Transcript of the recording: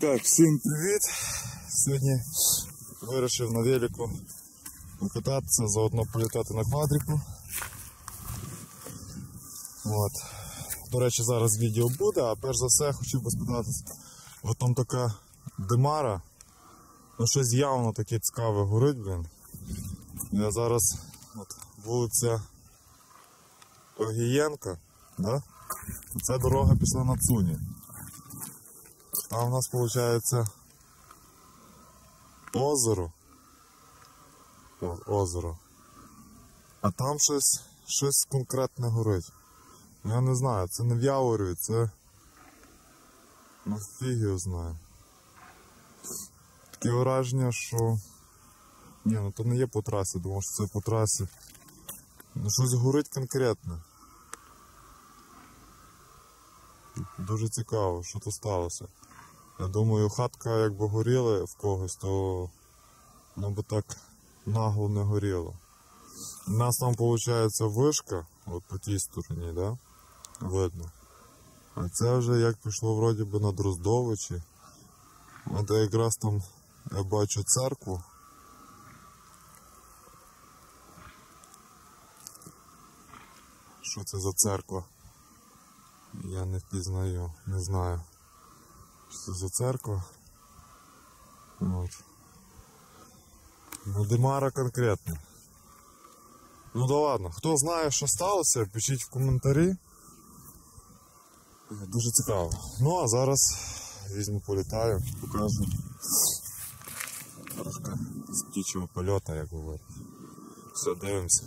Так, всім привіт! Сьогодні вирішив на велику покататися, заодно політати на квадрику. От. До речі, зараз відео буде, а перш за все хотів би спитатися. От там така димара. Ну щось явно таке цікаве горить, блін. Я зараз от, вулиця Огієнка, да? Ця дорога пішла на Цуні. Там у нас виходить озеро. О, озеро. А там щось, щось конкретне горить. Я не знаю, це не в Яворі, це. Ну фіг його знає. Таке враження, що. Ні, ну то не є по трасі, думав, що це по трасі. Ну щось горить конкретне. Дуже цікаво, що то сталося. Я думаю, хатка якби горіла в когось, то ну би так нагло не горіло. У нас там виходить вишка, от по тій стороні, да? Видно. А це вже як пішло вроді би на Дроздовичі. От я якраз там я бачу церкву. Що це за церква? Я не впізнаю, не знаю. Що за церква? От. Ну, Димара конкретно. Ну да ладно, хто знає, що сталося, пишіть в коментарі. Дуже цікаво. Ну а зараз візьму політаю, покажу трошки з птічого польоту, як говорять. Все, дивимося.